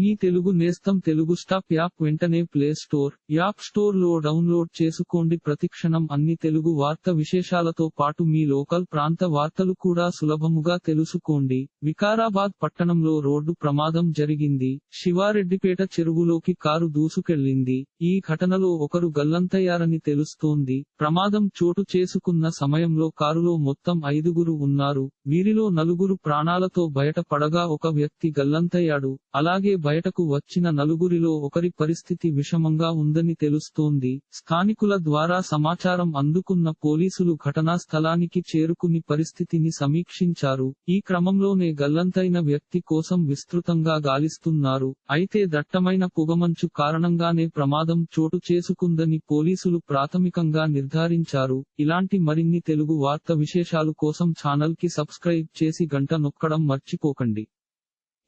మీ తెలుగు నేస్తం Telugu stop app వెంటనే play store app స్టోర్లో డౌన్లోడ్ చేసుకోండి. ప్రతిక్షణం అన్ని తెలుగు వార్త విశేషాలతో పాటు మీ లోకల్ ప్రాంత వార్తలు కూడా సులభముగా తెలుసుకోండి. వికారాబాద్ పట్టణంలో రోడ్డు ప్రమాదం జరిగింది. శివారెడ్డిపేట చెరువులోకి కారు దూసుకెళ్ళింది ఈ ఘటనలో ఒకరు గల్లంతయ్యారని తెలుస్తోంది. ప్రమాదం చోటు చేసుకున్న సమయంలో కారులో మొత్తం ఐదుగురు ఉన్నారు. వీరిలో నలుగురు ప్రాణాలతో బయటపడగా ఒక వ్యక్తి గల్లంతయ్యాడు. అలాగే బయటకు వచ్చిన నలుగురిలో ఒకరి పరిస్థితి విషమంగా ఉందని తెలుస్తోంది. స్థానికుల ద్వారా సమాచారం అందుకున్న పోలీసులు ఘటనా స్థలానికి చేరుకుని పరిస్థితిని సమీక్షించారు. ఈ క్రమంలోనే గల్లంతైన వ్యక్తి కోసం విస్తృతంగా గాలిస్తున్నారు. అయితే దట్టమైన పొగమంచు కారణంగానే ప్రమాదం చోటు చేసుకుందని పోలీసులు ప్రాథమికంగా నిర్ధారించారు. ఇలాంటి మరిన్ని తెలుగు వార్త విశేషాలు కోసం ఛానల్కి సబ్స్క్రైబ్ చేసి గంట నొక్కడం మర్చిపోకండి.